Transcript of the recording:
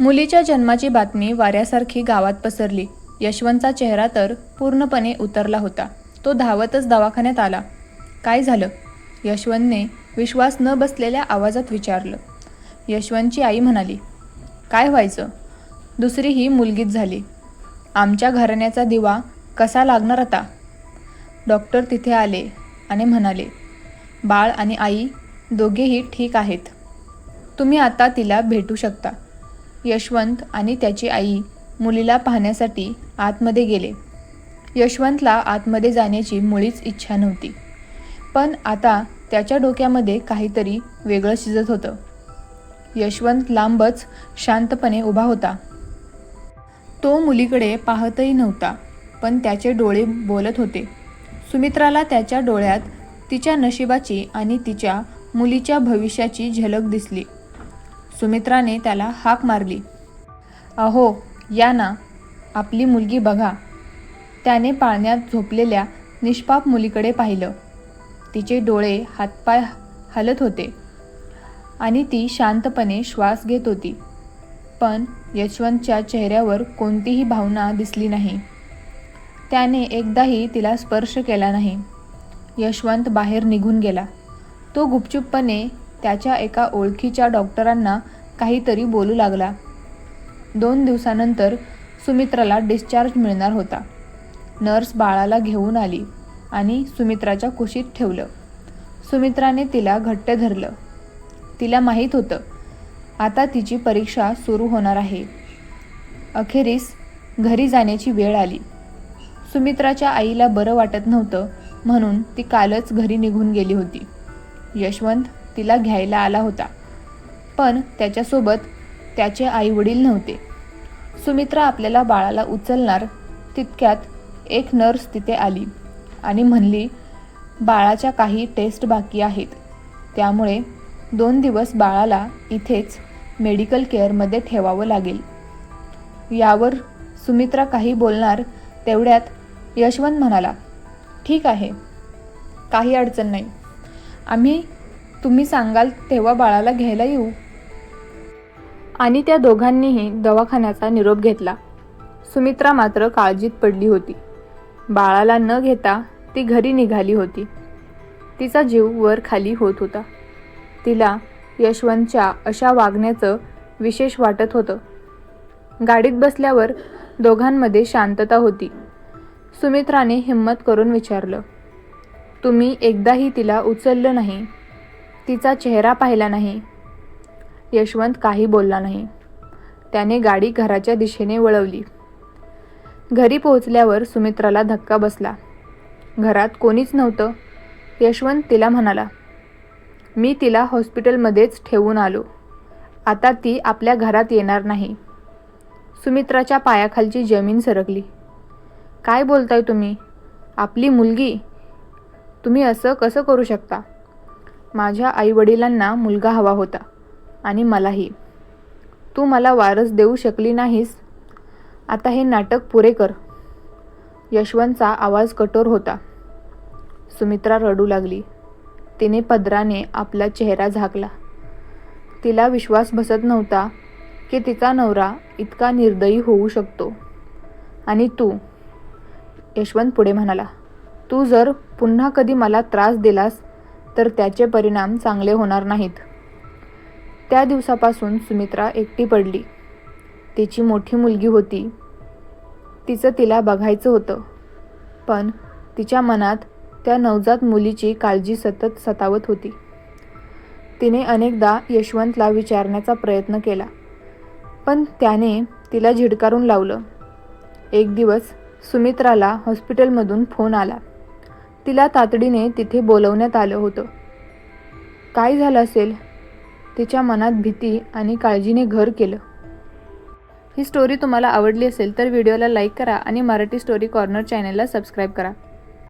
मुलीच्या जन्माची बातमी वाऱ्यासारखी गावात पसरली. यशवंतचा चेहरा तर पूर्णपणे उतरला होता. तो धावतच दवाखान्यात आला. काय झालं? यशवंतने विश्वास न बसलेल्या आवाजात विचारलं. यशवंतची आई म्हणाली काय व्हायचं? दुसरी ही मुलगीच झाली. आमच्या घराण्याचा दिवा कसा लागणार आता? डॉक्टर तिथे आले आणि म्हणाले बाळ आणि आई दोघेही ठीक आहेत. तुम्ही आता तिला भेटू शकता. यशवंत आणि त्याची आई मुलीला पाहण्यासाठी आतमध्ये गेले. यशवंतला आतमध्ये जाण्याची मुळीच इच्छा नव्हती. पण आता त्याच्या डोक्यामध्ये काहीतरी वेगळं शिजत होतं. यशवंत लांबच शांतपणे उभा होता. तो मुलीकडे पाहतही नव्हता पण त्याचे डोळे बोलत होते. सुमित्राला त्याच्या डोळ्यात तिच्या नशिबाची आणि तिच्या मुलीच्या भविष्याची झलक दिसली. सुमित्राने त्याला हाक मारली. अहो या ना आपली मुलगी बघा. त्याने पाळण्यात झोपलेल्या निष्पाप मुलीकडे पाहिलं. तिचे डोळे हातपाय हलत होते आणि ती शांतपणे श्वास घेत होती. पण यशवंतच्या चेहऱ्यावर कोणतीही भावना दिसली नाही. त्याने एकदाही तिला स्पर्श केला नाही. यशवंत बाहेर निघून गेला. तो गुपचूपपणे त्याच्या एका ओळखीच्या डॉक्टरांना काहीतरी बोलू लागला. दोन दिवसानंतर सुमित्राला डिस्चार्ज मिळणार होता. नर्स बाळाला घेऊन आली आणि सुमित्राच्या कुशीत ठेवलं. सुमित्राने तिला घट्ट धरलं. तिला माहीत होतं आता तिची परीक्षा सुरू होणार आहे. अखेरीस घरी जाण्याची वेळ आली. सुमित्राच्या आईला बरं वाटत नव्हतं म्हणून ती कालच घरी निघून गेली होती. यशवंत तिला घ्यायला आला होता. पण त्याच्यासोबत त्याचे आई वडील नव्हते. सुमित्रा आपल्याला बाळाला उचलणार तितक्यात एक नर्स तिथे आली आणि म्हणली बाळाच्या काही टेस्ट बाकी आहेत. त्यामुळे दोन दिवस बाळाला इथेच मेडिकल केअरमध्ये ठेवावं लागेल. यावर सुमित्रा काही बोलणार तेवढ्यात यशवंत म्हणाला ठीक आहे काही अडचण नाही. आम्ही तुम्ही सांगाल तेव्हा बाळाला घ्यायला येऊ. आणि त्या दोघांनीही दवाखान्याचा निरोप घेतला. सुमित्रा मात्र काळजीत पडली होती. बाळाला न घेता ती घरी निघाली होती. तिचा जीव वर खाली होत होता. तिला यशवंतच्या अशा वागण्याचं विशेष वाटत होतं. गाडीत बसल्यावर दोघांमध्ये शांतता होती. सुमित्राने हिंमत करून विचारलं तुम्ही एकदाही तिला उचललं नाही? तिचा चेहरा पाहिला नाही? यशवंत काही बोलला नाही. त्याने गाडी घराच्या दिशेने वळवली. घरी पोहोचल्यावर सुमित्राला धक्का बसला. घरात कोणीच नव्हतं यशवंत तिला म्हणाला. मी तिला हॉस्पिटलमध्येच ठेवून आलो. आता ती आपल्या घरात येणार नाही. सुमित्राच्या पायाखालची जमीन सरकली. काय बोलताय तुम्ही? आपली मुलगी? तुम्ही असं कसं करू शकता? माझ्या आईवडिलांना मुलगा हवा होता. आणि मलाही. तू मला वारस देऊ शकली नाहीस. आता हे नाटक पुरे कर. यशवंतचा आवाज कठोर होता. सुमित्रा रडू लागली. तिने पदराने आपला चेहरा झाकला. तिला विश्वास बसत नव्हता की तिचा नवरा इतका निर्दयी होऊ शकतो. आणि तू यशवंत पुढे म्हणाला तू जर पुन्हा कधी मला त्रास दिलास तर त्याचे परिणाम चांगले होणार नाहीत. त्या दिवसापासून सुमित्रा एकटी पडली. तिची मोठी मुलगी होती. तिचं तिला बघायचं होतं. पण तिच्या मनात त्या नवजात मुलीची काळजी सतत सतावत होती. तिने अनेकदा यशवंतला विचारण्याचा प्रयत्न केला. पण त्याने तिला झिडकारून लावलं. एक दिवस सुमित्राला हॉस्पिटलमधून फोन आला. तिला तातडीने तिथे बोलवण्यात आलं होतं. काय झालं असेल? तिच्या मनात भीती आणि काळजीने घर केलं. ही स्टोरी तुम्हाला आवडली असेल तर व्हिडिओला लाईक करा आणि मराठी स्टोरी कॉर्नर चॅनेलला सबस्क्राईब करा.